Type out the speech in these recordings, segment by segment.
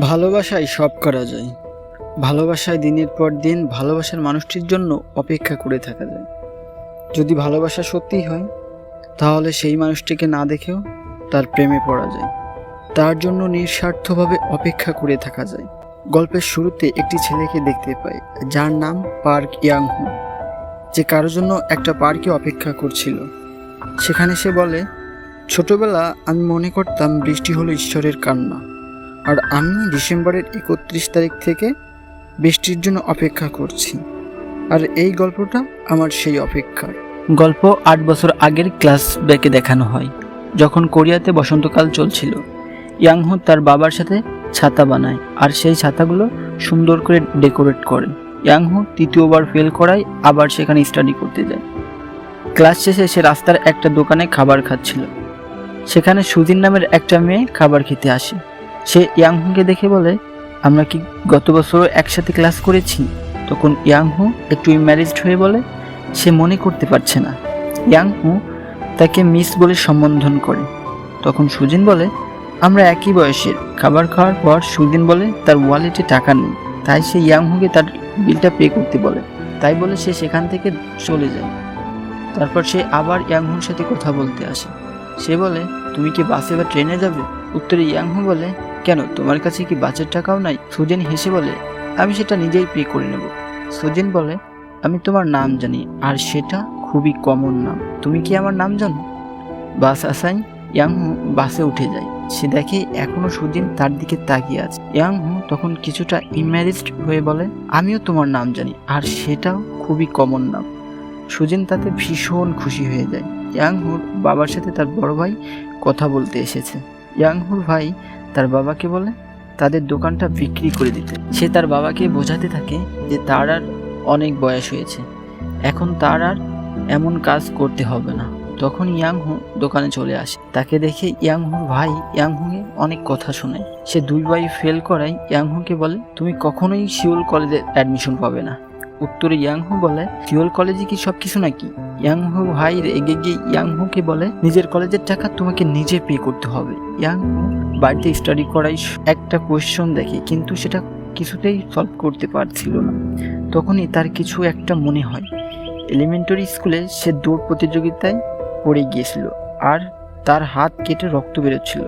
ভালোবাসায় সব করা যায়। ভালোবাসায় দিনের পর দিন ভালোবাসার মানুষটির জন্য অপেক্ষা করে থাকা যায়। যদি ভালোবাসা সত্যি হয়, তাহলে সেই মানুষটিকে না দেখেও তার প্রেমে পড়া যায়। তার জন্য নিঃস্বার্থভাবে অপেক্ষা করে থাকা যায়। গল্পের শুরুতে একটি ছেলেকে দেখতে পাই, যার নাম পার্ক ইয়াংহু। যে কারোর জন্য একটা পার্কে অপেক্ষা করছিল। সেখানে সে বলে, ছোটবেলা আমি মনে করতাম বৃষ্টি হলো ঈশ্বরের কান্না। আর আমি ডিসেম্বরের একত্রিশ তারিখ থেকে বৃষ্টির জন্য অপেক্ষা করছি। আর এই গল্পটা আমার সেই অপেক্ষার। গল্প আট বছর আগের ক্লাস ব্যাকে দেখানো হয়, যখন কোরিয়াতে বসন্তকাল চলছিল। ইয়াংহু তার বাবার সাথে ছাতা বানায় আর সেই ছাতাগুলো সুন্দর করে ডেকোরেট করে। ইয়াংহু তৃতীয়বার ফেল করায় আবার সেখানে স্টাডি করতে যায়। ক্লাস শেষে সে রাস্তার একটা দোকানে খাবার খাচ্ছিল। সেখানে সুদিন নামের একটা মেয়ে খাবার খেতে আসে। সে ইয়াংহুকে দেখে বলে, আমরা কি গত বছর একসাথে ক্লাস করেছি? তখন ইয়াংহু একটু ইম্যারেজড হয়ে বলে, সে মনে করতে পারছে না। ইয়াংহু তাকে মিস বলে সম্বোধন করে। তখন সুজিন বলে, আমরা একই বয়সের। খাবার খাওয়ার পর সুদিন বলে, তার ওয়ালেটে টাকা নেই। তাই সে ইয়াংহুকে তার বিলটা পে করতে বলে। তাই বলে সে সেখান থেকে চলে যায়। তারপর সে আবার ইয়াংহুর সাথে কথা বলতে আসে। সে বলে, তুমি কি বাসে বা ট্রেনে যাবে? উত্তরে ইয়াংহু বলে কেন? তোমার কাছে কি বাসের টাকাও নাই? সুজেন হেসে বলে, আমি সেটা নিজেই পে করে নেব। সুজেন বলে, আমি তোমার নাম জানি, আর সেটা খুবই কমন নাম। তুমি কি আমার নাম জানো? বাস আসাই ইয়াংহু বাসে উঠে যায়। সে দেখে এখনও সুদিন তার দিকে তাকিয়ে আছে। ইয়াংহু তখন কিছুটা ইম্যারিজড হয়ে বলে, আমিও তোমার নাম জানি, আর সেটাও খুবই কমন নাম। সুজিন তাতে ভীষণ খুশি হয়ে যায়। ইয়াংহুর বাবার সাথে তার বড় ভাই কথা বলতে এসেছে। ইয়াংহুর ভাই তার বাবাকে বলে, তাদের দোকানটা বিক্রি করে দিতে। সে তার বাবাকে বোঝাতে থাকে যে তার আর অনেক বয়স হয়েছে। এখন তার আর এমন কাজ করতে হবে না। তখন ইয়াংহু দোকানে চলে আসে। তাকে দেখে ইয়াংহুর ভাই ইয়াংহুকে অনেক কথা শোনায়। সে দুই ভাই ফেল করায় ইয়াংহুকে বলে, তুমি কখনোই শিওল কলেজে অ্যাডমিশন পাবে না। উত্তরে ইয়াংহু বলে শিওল কলেজে কি সব কিছু নাকি? ইয়াংহু ভাই রেগে গিয়ে ইয়াংহুকে বলে, নিজের কলেজের টাকা তোমাকে নিজে পে করতে হবে। ইয়াংহু বাড়িতে স্টাডি করাই একটা কোয়েশ্চন দেখে, কিন্তু সেটা কিছুতেই সলভ করতে পারছিল না। তখনই তার কিছু একটা মনে হয়। এলিমেন্টারি স্কুলে সে দৌড় প্রতিযোগিতায় পড়ে গিয়েছিল আর তার হাত কেটে রক্ত বেরোচ্ছিল।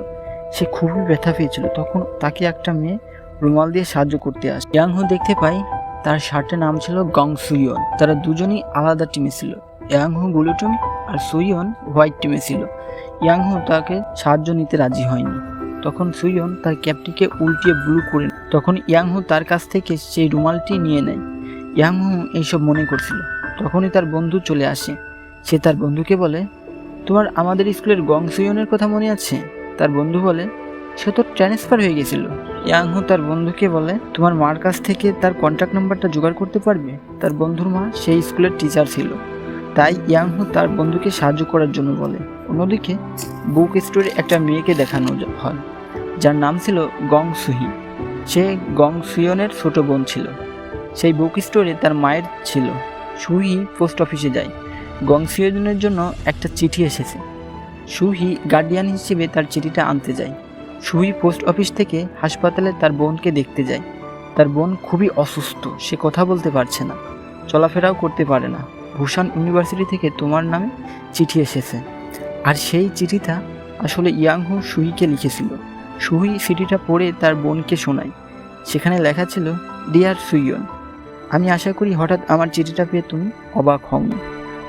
সে খুবই ব্যথা পেয়েছিল। তখন তাকে একটা মেয়ে রুমাল দিয়ে সাহায্য করতে আসে। ইয়াংহু দেখতে পাই তার শার্টের নাম ছিল গং সুইয়ন। তারা দুজনই আলাদা টিমে ছিল। ইয়াংহু ব্লু টিম আর সুইয়ন হোয়াইট টিমে ছিল। ইয়াংহু তাকে সাহায্য নিতে রাজি হয়নি। তখন সুইয়ন তার ক্যাপটিকে উল্টিয়ে ব্লু করে। তখন ইয়াংহু তার কাছ থেকে সেই রুমালটি নিয়ে নেয়। ইয়াংহু এইসব মনে করছিল। তখনই তার বন্ধু চলে আসে। সে তার বন্ধুকে বলে, তোমার আমাদের স্কুলের গং সুইয়নের কথা মনে আছে? তার বন্ধু বলে, সে তো ট্রান্সফার হয়ে গেছিল। ইয়াংহু তার বন্ধুকে বলে, তোমার মার কাছ থেকে তার কন্ট্যাক্ট নাম্বারটা জোগাড় করতে পারবে? তার বন্ধুর মা সেই স্কুলের টিচার ছিল। তাই ইয়াংহু তার বন্ধুকে সাহায্য করার জন্য বলে। অন্যদিকে বুক স্টোরে একটা মেয়েকে দেখানো হয়, যার নাম ছিল গং সুহি। সে গং সুয়নের ছোট বোন ছিল। সেই বুক স্টোরে তার মায়ের ছিল। সুহি পোস্ট অফিসে যায়। গং সুয়নের জন্য একটা চিঠি এসেছে। সুহি গার্ডিয়ান হিসেবে তার চিঠিটা আনতে যায়। সুহি পোস্ট অফিস থেকে হাসপাতালে তার বোনকে দেখতে যায়। তার বোন খুবই অসুস্থ, সে কথা বলতে পারছে না। চলাফেরাও করতে পারে না। ভূষণ ইউনিভার্সিটি থেকে তোমার নামে চিঠি এসেছে। আর সেই চিঠিটা আসলে ইয়াংহু সুহিকে লিখেছিল। সুহি চিঠিটা পড়ে তার বোনকে শোনায়। সেখানে লেখা ছিল ডিয়ার সুইয়ন, আমি আশা করি হঠাৎ আমার চিঠিটা পেয়ে তুমি অবাক হও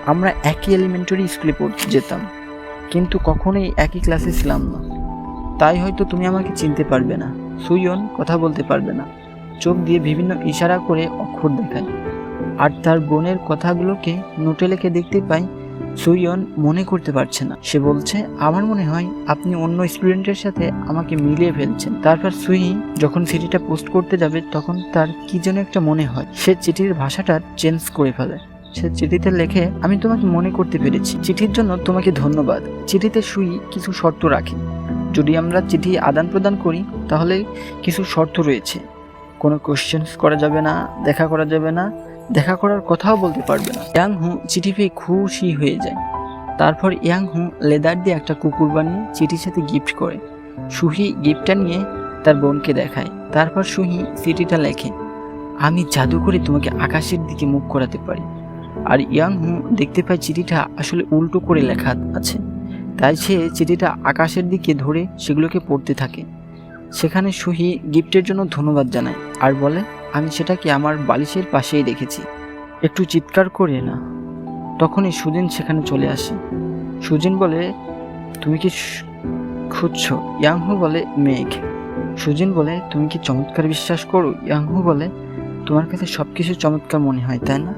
আমরা একই এলিমেন্টারি স্কুলে পড়তে যেতাম, কিন্তু কখনোই একই ক্লাসে ছিলাম না। তাই হয়তো তুমি আমাকে চিনতে পারবে না। সুইয়ন কথা বলতে পারবে না। চোখ দিয়ে বিভিন্ন ইশারা করে অক্ষর দেখায়। আর তার বোনের কথাগুলোকে নোটে লিখে দেখতে পাই সুইয়ন মনে করতে পারছে না। সে বলছে, আমার মনে হয় আপনি অন্য স্টুডেন্টের সাথে আমাকে মিলিয়ে ফেলছেন। তারপর সুই যখন চিঠিটা পোস্ট করতে যাবে, তখন তার কি যেন একটা মনে হয়। সে চিঠির ভাষাটা চেঞ্জ করে ফেলে। সে চিঠিতে লেখে, আমি তোমাকে মনে করতে পেরেছি। চিঠির জন্য তোমাকে ধন্যবাদ। চিঠিতে সুই কিছু শর্ত রাখে। যদি আমরা চিঠি আদান প্রদান করি, তাহলে কিছু শর্ত রয়েছে। কোনো কোশ্চেন্স করা যাবে না, দেখা করা যাবে না, দেখা করার কথাও বলতে পারবে না। ইয়াং হু চিঠি পেয়ে খুশি হয়ে যায়। তারপর ইয়াং হু লেদার দিয়ে একটা কুকুর বানিয়ে চিঠির সাথে গিফট করে। সুহি গিফটটা নিয়ে তার বোনকে দেখায়। তারপর সুহি চিঠিটা লেখে, আমি জাদু করে তোমাকে আকাশের দিকে মুখ করাতে পারি। আর ইয়াং হু দেখতে পায় চিঠিটা আসলে উল্টো করে লেখা আছে। তাই সে চিঠিটা আকাশের দিকে ধরে সেগুলোকে পড়তে থাকে। সেখানে সুহি গিফটের জন্য ধন্যবাদ জানায় আর বলে, আমি সেটাকে আমার বালিশের পাশেই রেখেছি। একটু চিৎকার করে না। তখনই সুদিন সেখানে চলে আসে। সুজিন বলে, তুমি কি খুঁজছো? ইয়াংহু বলে, মেঘ। সুজিন বলে, তুমি কি চমৎকার বিশ্বাস করো? ইয়াংহু বলে, তোমার কাছে সব কিছু চমৎকার মনে হয়, তাই না?